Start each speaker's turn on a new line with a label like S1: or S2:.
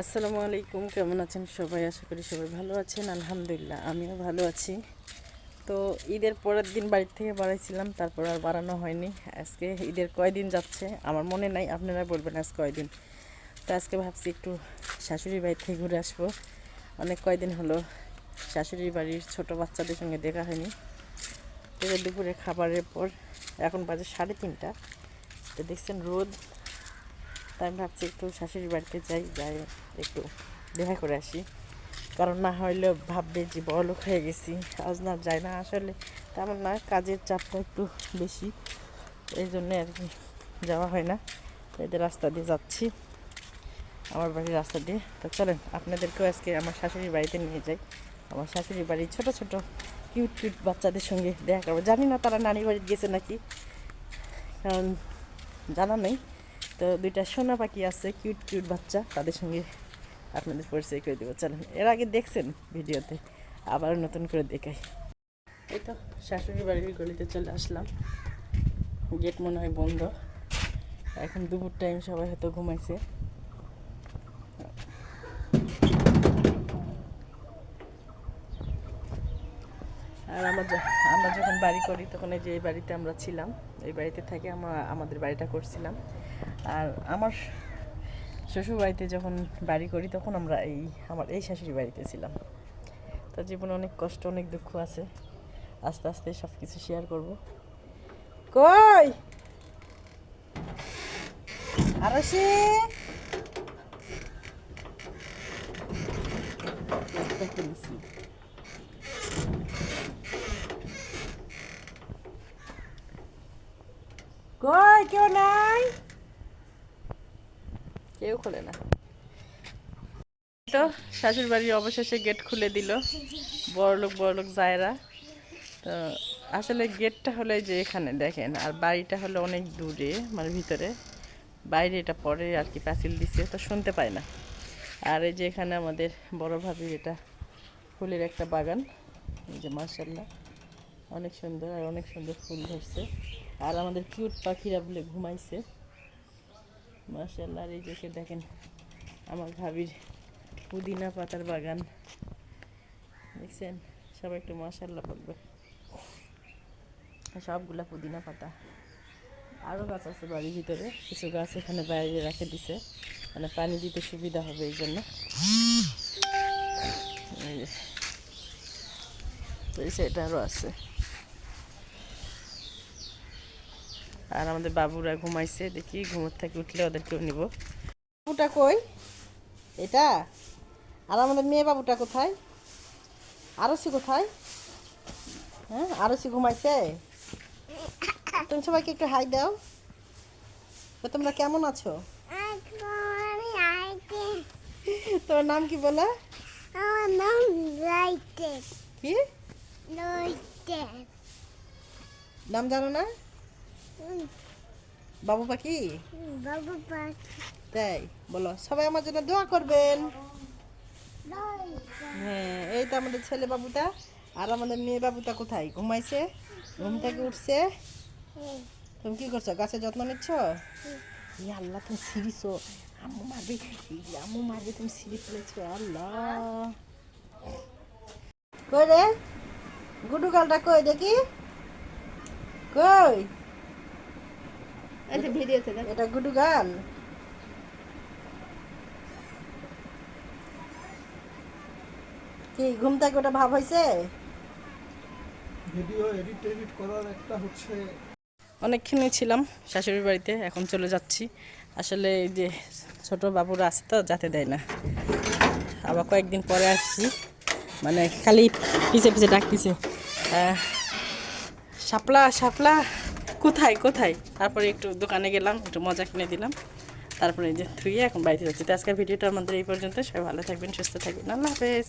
S1: আসসালামু আলাইকুম, কেমন আছেন সবাই? আশা করি সবাই ভালো আছেন, আলহামদুলিল্লাহ, আমিও ভালো আছি। তো ঈদের পরের দিন বাড়ির থেকে বাড়াইছিলাম, তারপর আর বাড়ানো হয়নি। আজকে ঈদের কয়দিন যাচ্ছে, আমার মনে নাই, আপনারা বলবেন আজ কয়দিন। তো আজকে ভাবছি একটু শাশুড়ি বাড়ি থেকে ঘুরে আসব। অনেক কয়দিন হলো শাশুড়ি বাড়ির ছোট বাচ্চাদের সঙ্গে দেখা হয়নি। এবার দুপুরে খাবারের পর, এখন বাজে সাড়ে তিনটা। তো দেখছেন রোদ তাই আমি ভাবছি একটু শাশুড়ি বাড়িতে যাই যাই একটু দেখা করে আসি। কারণ না হইলে ভাববে যে বড়লোক হয়ে গেছি, আজ না যায় না। আসলে তেমন না, কাজের চাপটা একটু বেশি, এই জন্যে আর কি যাওয়া হয় না। এদের রাস্তা দিয়ে যাচ্ছি, আমার বাড়ির রাস্তা দিয়ে। তো চলেন, আপনাদেরকেও আজকে আমার শাশুড়ির বাড়িতে নিয়ে যাই। আমার শাশুড়ির বাড়ির ছোট ছোট কিউট কিউট বাচ্চাদের সঙ্গে দেখা করব। জানি না তারা নানি বাড়ি গেছে নাকি, কারণ জানা নেই। তো দুইটা সোনা পাখি আছে কিউট কিউট বাচ্চা, তাদের সঙ্গে আপনাদের পরিচয় করে দেবো। চলেন, এর আগে দেখছেন ভিডিওতে আবার নতুন করে দেখাই। এই তো শাশুড়ি বাড়ির গলিতে চলে আসলাম। গেট মনে হয় বন্ধ। এখন দুপুর টাইম সবাই হয়তো ঘুমাইছে। আর আমার বাড়ি করি, তখন এই যে এই বাড়িতে আমরা ছিলাম, এই বাড়িতে থেকে আমরা, আমাদের বাড়িটা করছিলাম। আর আমার শ্বশুর বাড়িতে যখন বাড়ি করি, তখন আমরা এই, আমার এই শাশুড়ি বাড়িতে ছিলাম। তো জীবনে অনেক কষ্ট, অনেক দুঃখ আছে। আস্তে আস্তে সব কিছু শেয়ার করব। কই? আরশি? কই, কেউ কেউ খোলে না। তো শাশুড় বাড়ির অবশেষে গেট খুলে দিল। বড়লোক বড়লোক জায়রা। তো আসলে গেটটা হলো যে এখানে, দেখেন। আর বাড়িটা হলো অনেক দূরে মানে ভিতরে। বাইরে এটা পরে আর কি পাঁচিল দিছে, তো শুনতে পায় না। আর এই যে এখানে আমাদের বড় ভাবি এটা ফুলের একটা বাগান। এই যে মার্শাল্লাহ অনেক সুন্দর, আর অনেক সুন্দর ফুল ধরছে। আর আমাদের কিউট পাখিরা বলে ঘুমাইছে। মার্শাল্লাহ এই যে দেখেন আমার ভাবির পুদিনা পাতার বাগান। দেখছেন? সবাই একটু মার্শাল্লাহ বলবে। সবগুলা পুদিনা পাতা। আরও গাছ আছে বাড়ির ভিতরে, কিছু গাছ এখানে বাইরে রেখে দিছে। মানে পানি দিতে সুবিধা হবে এই জন্য। এই আরও আছে। আর আমাদের বাবুরা ঘুমাইছে দেখি ঘুমোর থেকে উঠলে ওদেরকেও নিব। বাবুটা কই? এটা? আর আমাদের মেয়ে বাবুটা কোথায়? আরসি কোথায়? হ্যাঁ আরসি ঘুমাইছে? তুমি সবাইকে একটু হাই দাও। তো তোমরা কেমন আছো? তোমার নাম কি বলে?
S2: আমার নাম
S1: কি? নাম জানো না? বাবু পাখি?
S2: বাবু পাখি।
S1: তাই বলো সবাই আমার জন্য দোয়া করবেন। হ্যাঁ এই তো আমাদের ছেলে বাবুটা আর আমাদের মেয়ে বাবুটা কোথায়? ঘুমাইছে? ঘুম থেকে উঠছে? তুমি কি করছ? গাছের যত্ন নিচ্ছ? ই আল্লাহ তুমি সিরিছো আম্মু মারবে আম্মু মারবে তুমি সিঁড়ি ফেলেছো আল্লাহ। কই রে? গুডু গালটা কই দেখি। কই?
S2: আচ্ছা ভিডিওতে দেখ।
S1: এটা গুডু গাল কি ঘুম থেকে ওটা ভাব হয়েছে?
S3: ভিডিও এডিট এডিট করার একটা হচ্ছে
S1: অনেকক্ষণই ছিলাম শাশুড়ির বাড়িতে এখন চলে যাচ্ছি। আসলে এই যে ছোট বাবুরা আছে তো যাতে দেয় না। আবার কয়েকদিন পরে আসছি। মানে খালি পিছে পিছে ডাকতেছে। আহ, শাপলা শাপলা। কোথায় কোথায়? তারপরে একটু দোকানে গেলাম, একটু মজা কিনে দিলাম। তারপরে যে থুয়ে এখন বাড়িতে যাচ্ছি। তো আজকের ভিডিওটা আমাদের এই পর্যন্ত। সবাই ভালো থাকবেন, সুস্থ থাকবেন। আল্লাহ হাফেজ।